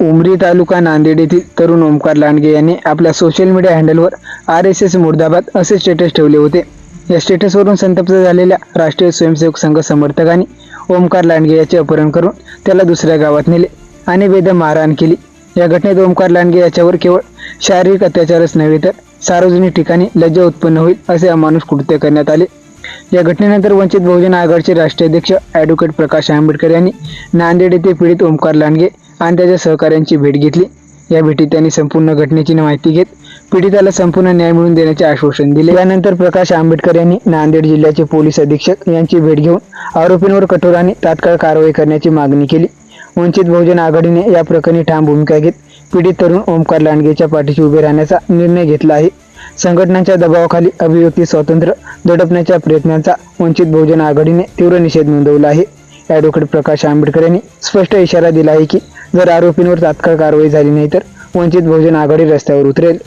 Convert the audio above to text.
उमरी तालुका नांदेड येथील तरुण ओमकार लांडगे यांनी आपल्या सोशल मीडिया हँडलवर आर एस एस मुर्दाबाद असे स्टेटस ठेवले होते. या स्टेटसवरून संतप्त झालेल्या राष्ट्रीय स्वयंसेवक संघ समर्थकांनी ओमकार लांडगे याचे अपहरण करून त्याला दुसऱ्या गावात नेले आणि बेदम मारहाण केली. या घटनेत ओमकार लांडगे याच्यावर केवळ शारीरिक अत्याचारच नव्हे तर सार्वजनिक ठिकाणी लज्जा उत्पन्न होईल असे अमानुष कृत्य करण्यात आले. या घटनेनंतर वंचित बहुजन आघाडीचे राष्ट्रीय अध्यक्ष ॲडव्होकेट प्रकाश आंबेडकर यांनी नांदेड येथे पीडित ओमकार लांडगे आणि त्याच्या सहकाऱ्यांची भेट घेतली. या भेटीत त्यांनी संपूर्ण घटनेची माहिती घेत पीडिताला संपूर्ण न्याय मिळवून देण्याचे आश्वासन दिले. यानंतर प्रकाश आंबेडकर यांनी नांदेड जिल्ह्याचे पोलीस अधीक्षक यांची भेट घेऊन आरोपींवर कठोर आणि तात्काळ कारवाई करण्याची मागणी केली. वंचित बहुजन आघाडीने या प्रकरणी ठाम भूमिका घेत पीडित तरुण ओमकार लांडगेच्या पाठीशी उभे राहण्याचा निर्णय घेतला आहे. संघटनांच्या दबावाखाली अभिव्यक्ती स्वातंत्र्य दडपण्याच्या प्रयत्नांचा वंचित बहुजन आघाडीने तीव्र निषेध नोंदवला आहे. ॲडव्होकेट प्रकाश आंबेडकर यांनी स्पष्ट इशारा दिला आहे की जर आरोपींवर तात्काळ कारवाई झाली नाही तर वंचित बहुजन आघाडी रस्त्यावर उतरेल.